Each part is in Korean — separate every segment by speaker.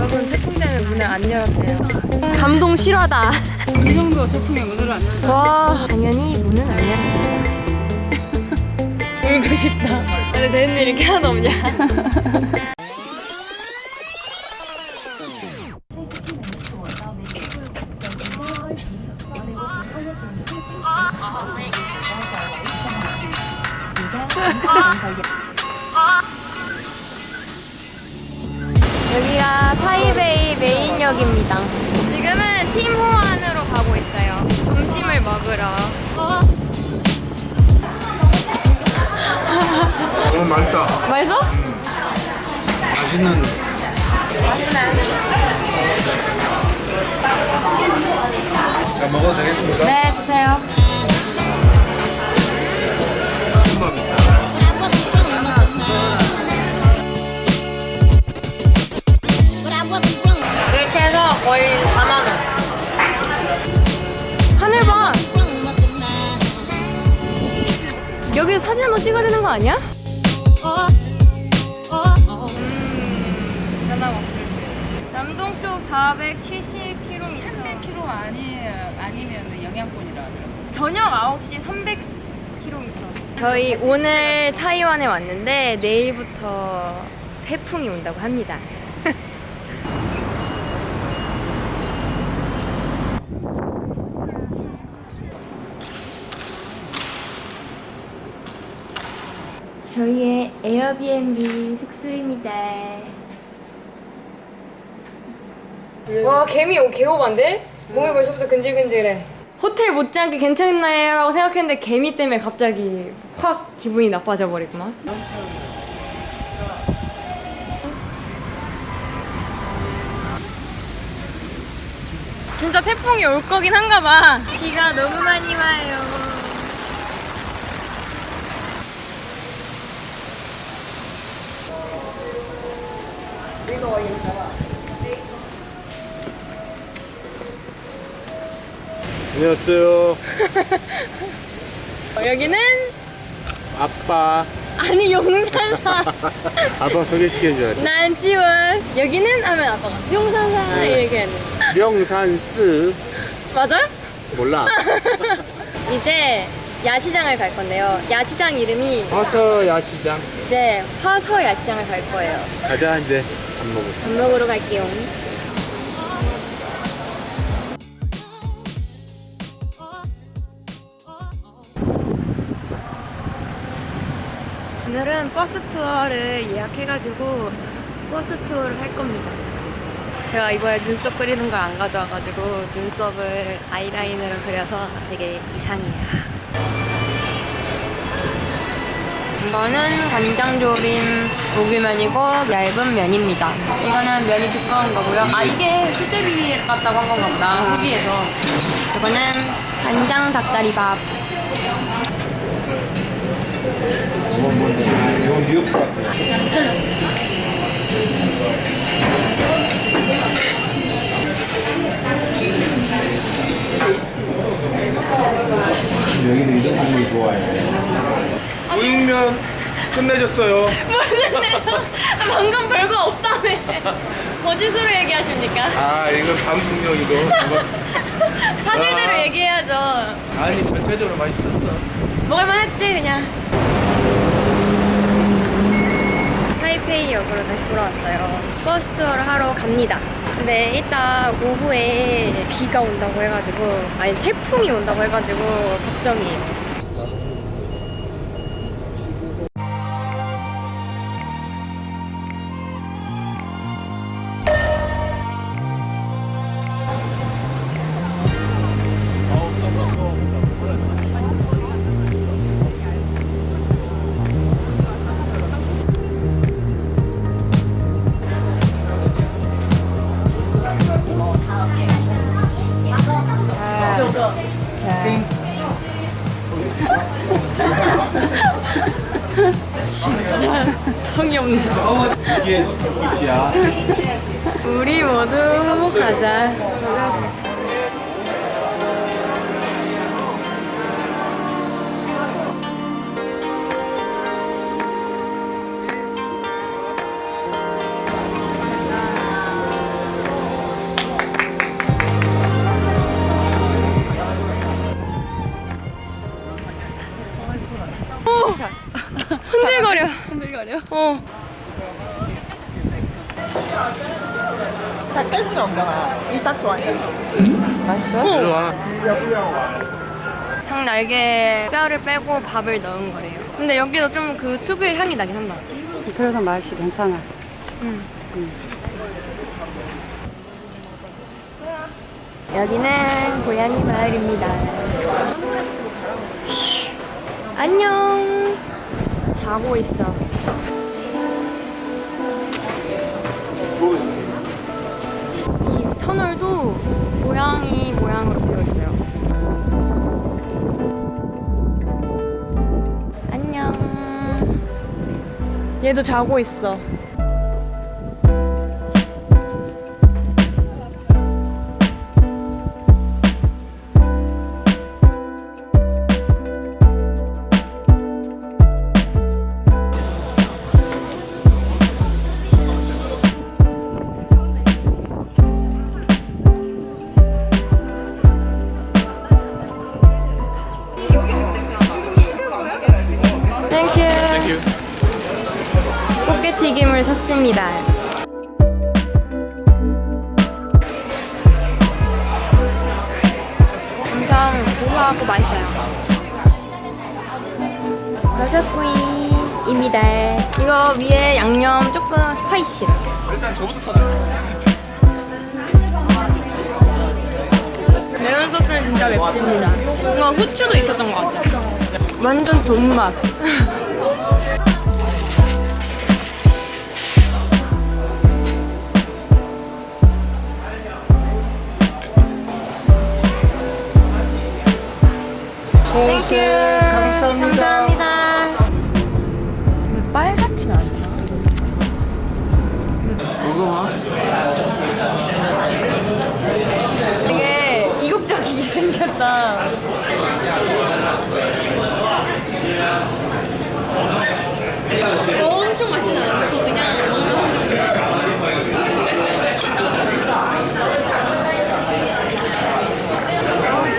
Speaker 1: 여러분 태풍 때문에 문을 안 열었대요. 감동 실화다.
Speaker 2: 이 정도 태풍에 문을 안 열어.
Speaker 1: 와 당연히 문은 안 열었습니다. 울고 싶다. 근데 되는 일이 이렇게 하나도 없냐? 여기가 타이베이 메인역입니다. 지금은 팀 호안으로 가고 있어요. 점심을 먹으러.
Speaker 3: 너무 맛있다.
Speaker 1: 맛있어?
Speaker 3: 맛있는 자 먹어도 되겠습니까?
Speaker 1: 네, 주세요. 사진 한번 찍어야 되는 거 아니야? 음, 변함없을 남동쪽 470km.
Speaker 2: 300km 아니 아니면 영양권이라 하더라고.
Speaker 1: 저녁 9시 300km. 저희 오늘 타이완에 왔는데 내일부터 태풍이 온다고 합니다. 저희의 에어비앤비 숙소입니다. 와 개미 오 개오반데? 몸이 벌써부터 근질근질해. 호텔 못지않게 괜찮나요? 라고 생각했는데 개미 때문에 갑자기 확 기분이 나빠져 버리구만. 진짜 태풍이 올 거긴 한가 봐. 비가 너무 많이 와요.
Speaker 3: 안녕하세요.
Speaker 1: 어, 여기는
Speaker 3: 아빠.
Speaker 1: 아니 용산사.
Speaker 3: 아빠 소개시켜줘야 돼.
Speaker 1: 난지원. 여기는 하면 아빠가 용산사 이렇게 하는.
Speaker 3: 명산스.
Speaker 1: 맞아?
Speaker 3: 몰라.
Speaker 1: 이제 야시장을 갈 건데요. 야시장 이름이
Speaker 3: 화서 야시장.
Speaker 1: 이제 화서 야시장을 갈 거예요.
Speaker 3: 가자 이제 밥 먹으러.
Speaker 1: 밥 먹으러 갈게요. 오늘은 버스 투어를 예약해가지고 버스 투어를 할 겁니다. 제가 이번에 눈썹 그리는 걸 안 가져와가지고 눈썹을 아이라인으로 그려서 되게 이상해요. 이거는 간장조림 고기면이고 얇은 면입니다. 이거는 면이 두꺼운 거고요. 아 이게 수제비 같다고 한 건가 보다. 후기에서. 이거는 간장 닭다리밥.
Speaker 3: 이건 뭔데? 이건 미역국 같아. 여기는 이런 분이 좋아해. 우육면 끝내줬어요.
Speaker 1: 방금 별거 없다며. 거짓으로 얘기하십니까?
Speaker 3: 아 이건 방송용이고.
Speaker 1: 사실대로
Speaker 3: 아.
Speaker 1: 얘기해야죠.
Speaker 3: 아니 전체적으로 맛있었어.
Speaker 1: 먹을만 했지 그냥. 타이페이 역으로 다시 돌아왔어요. 버스 투어를 하러 갑니다. 근데 이따 오후에 비가 온다고 해가지고 아니 태풍이 온다고 해가지고 걱정이에요.
Speaker 3: 끝이야.
Speaker 1: 우리 모두 행복하자
Speaker 4: 흔들거려. 흔들거려? 어. 없나 봐. 일단 좋아해. 맛있어?
Speaker 3: 들어와.
Speaker 1: 닭 날개 뼈를 빼고 밥을 넣은 거래요. 근데 여기도 좀 그 특유의 향이 나긴 한다.
Speaker 2: 그래서 맛이 괜찮아.
Speaker 1: 음. 여기는 고양이 마을입니다. 안녕. 자고 있어. 이 터널도 고양이 모양으로 되어 있어요. 안녕. 얘도 자고 있어. 버섯구이입니다. 이거 위에 양념 조금 스파이시요.
Speaker 3: 일단 저부터 사줘.
Speaker 1: 매운 소스는 진짜 맵습니다. 뭔가 후추도 있었던 것 같아요. 완전 존맛. 감사합니다. 감사합니다.
Speaker 3: 먹어봐.
Speaker 1: 되게 이국적이게 생겼다. 엄청 맛있진 않고 그냥 먹는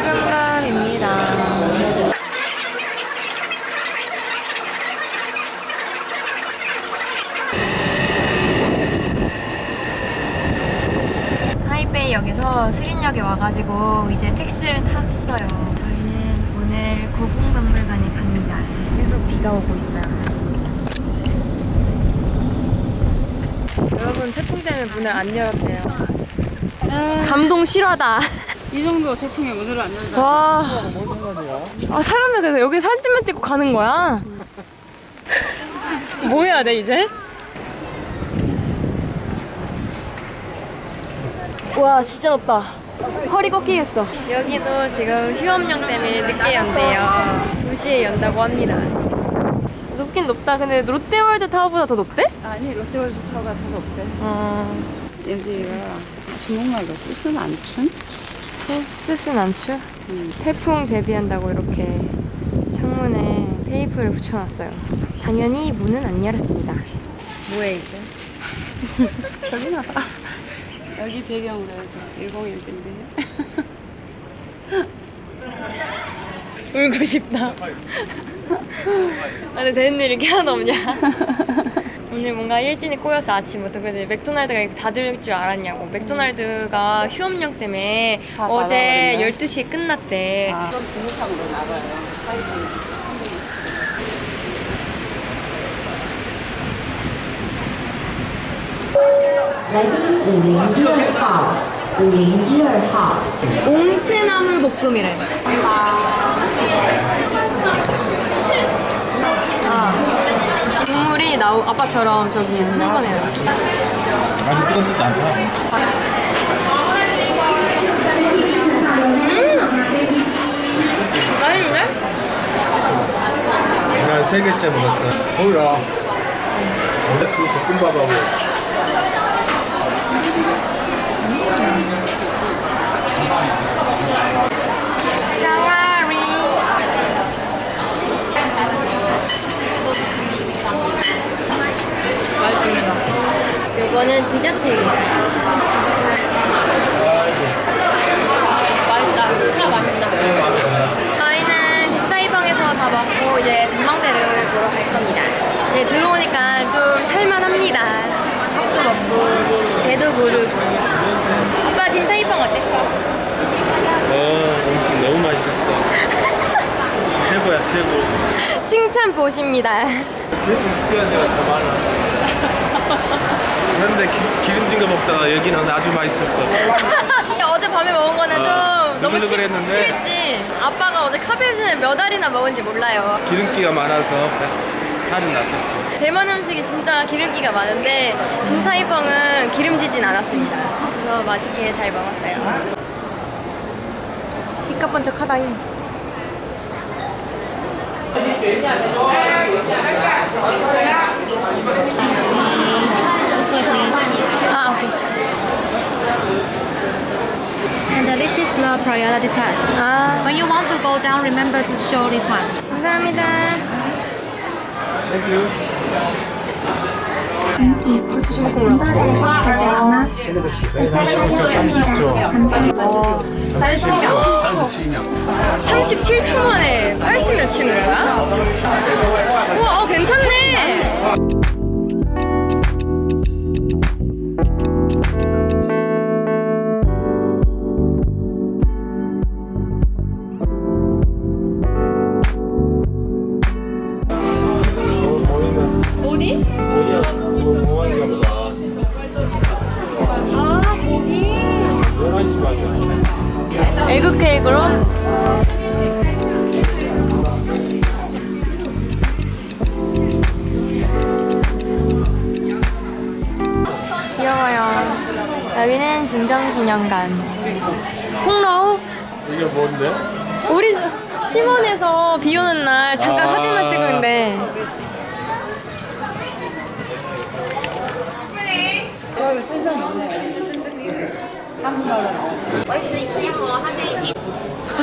Speaker 1: 볶음밥입니다. 타이베이역에서 스린역에 와가지고 이제 택시를 탔어요. 저희는 오늘 고궁박물관에 갑니다. 계속 비가 오고 있어요. 여러분 태풍 때 문을 안 열었대요. 감동 실화다.
Speaker 2: 이 정도 태풍에 문을 안 열다.
Speaker 1: 와. 아 사람들 그래서 여기 사진만 찍고 가는 거야? 뭐 해야 돼 이제? 와 진짜 높다. 허리 꺾이겠어. 여기도 지금 휴업령 때문에 늦게 연대요. 2시에 연다고 합니다. 높긴 높다. 근데 롯데월드 타워보다 더 높대?
Speaker 2: 아니 롯데월드 타워가 더 높대.
Speaker 1: 어.
Speaker 2: 여기가 중국말로 수순 안춘?
Speaker 1: 스스 난추? 태풍 대비한다고 이렇게 창문에 테이프를 붙여놨어요. 당연히 문은 안 열었습니다. 뭐해 이제?
Speaker 2: 저기나 봐. 여기 배경으로 해서 101인데.
Speaker 1: 울고 싶다. 아, 근데 되는 일이 이렇게 하나도 없냐? 오늘 뭔가 일진이 꼬여서 아침부터 그지? 맥도날드가 닫을 줄 알았냐고. 맥도날드가 휴업령 때문에
Speaker 2: 다
Speaker 1: 어제
Speaker 2: 닫아버렸네.
Speaker 1: 12시에 끝났대.
Speaker 2: 아, 그럼 비닐창으로 나가요.
Speaker 1: 옹채나물 볶음이래 아 국물이 나오 아빠처럼 저기 흘러내요
Speaker 3: 아주 뜨겁지도 않다. 난세 개째 먹었어. 뭐야? 어제 그 볶음밥하고
Speaker 1: 이거는 디저트예요. 맛있다. 진짜 맛있다. 저희는 립타이방에서 다 먹고 이제 전망대를 보러 갈 겁니다. 네, 들어오니까 좀 살만합니다. 밥도 먹고 배도 부르고. 오빠 딘타이방 어땠어?
Speaker 5: 어, 음식 너무 맛있었어. 최고야, 최고.
Speaker 1: 칭찬 보십니다.
Speaker 5: 그래서 웃겨야 내가 더 많아. 그런데 기, 기름진 거 먹다가 여기는 아주 맛있었어.
Speaker 1: 어제 밤에 먹은 거는 좀
Speaker 5: 아,
Speaker 1: 너무 심,
Speaker 5: 느글느글했는데.
Speaker 1: 심했지. 아빠가 어제 카베트는 몇 알이나 먹은지 몰라요.
Speaker 5: 기름기가 많아서 배- 탈은 났었지.
Speaker 1: 대만 음식이 진짜 기름기가 많은데 딘타이펑은 기름지진 않았습니다. 그래서 맛있게 잘 먹었어요. 삐까번쩍하다잉. 아, 오케이.
Speaker 6: And uh, this is the priority pass.
Speaker 1: 아,
Speaker 6: When you want to go down, remember to show this one.
Speaker 1: 감사합니다. 어, 37초 만에 80 몇 치는 거야? 우와, 어, 괜찮네. 그 케이크로? 귀여워요. 여기는 중정기념관. 홍러우?
Speaker 5: 이게 뭔데?
Speaker 1: 우리 심원에서 비 오는 날 잠깐
Speaker 5: 아.
Speaker 1: 사진만 찍은데.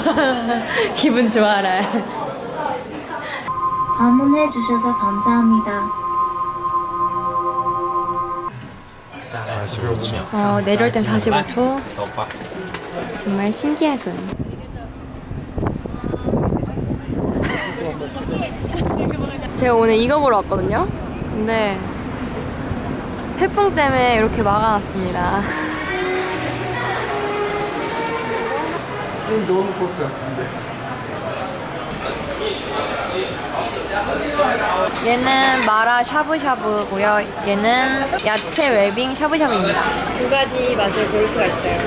Speaker 1: 기분 좋아라.
Speaker 7: 방문해 주셔서 감사합니다.
Speaker 5: 45초.
Speaker 1: 어, 내려올 땐 45초. 정말 신기하군. 제가 오늘 이거 보러 왔거든요. 근데 태풍 때문에 이렇게 막아놨습니다.
Speaker 5: 이거 너무 코스 같은데.
Speaker 1: 얘는 마라 샤브샤브고요. 얘는 야채 웰빙 샤브샤브입니다. 두 가지 맛을 볼 수가 있어요.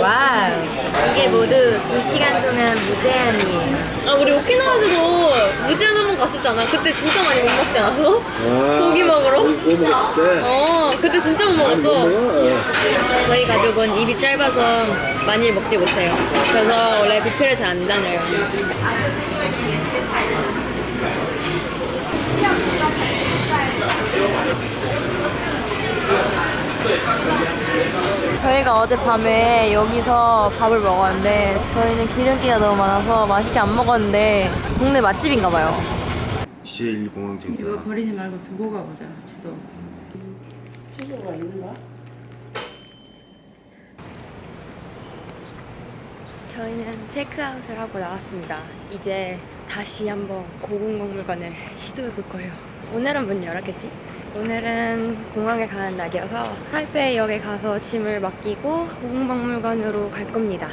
Speaker 1: 와우. 이게 모두 2시간 동안 무제한이에요. 아, 우리 오키나와에서도 무제한 한 번 갔었잖아. 그때 진짜 많이 못 먹지 않았어? 고기 먹으러?
Speaker 5: 뭐 먹었대?
Speaker 1: 어, 그때 진짜 못 먹었어. 저희 가족은 입이 짧아서 많이 먹지 못해요. 그래서 원래 뷔페를 잘 안 다녀요. 저희가 어젯밤에 여기서 밥을 먹었는데 저희는 기름기가 너무 많아서 맛있게 안 먹었는데 동네 맛집인가 봐요.
Speaker 3: 제1공항
Speaker 2: 이거 버리지 말고 두고 가보자, 지도.
Speaker 1: 저희는 체크아웃을 하고 나왔습니다. 이제 다시 한번 고궁박물관을 시도해 볼 거예요. 오늘은 문 열었겠지? 오늘은 공항에 가는 날이어서 타이페이역에 가서 짐을 맡기고 고궁박물관으로 갈 겁니다.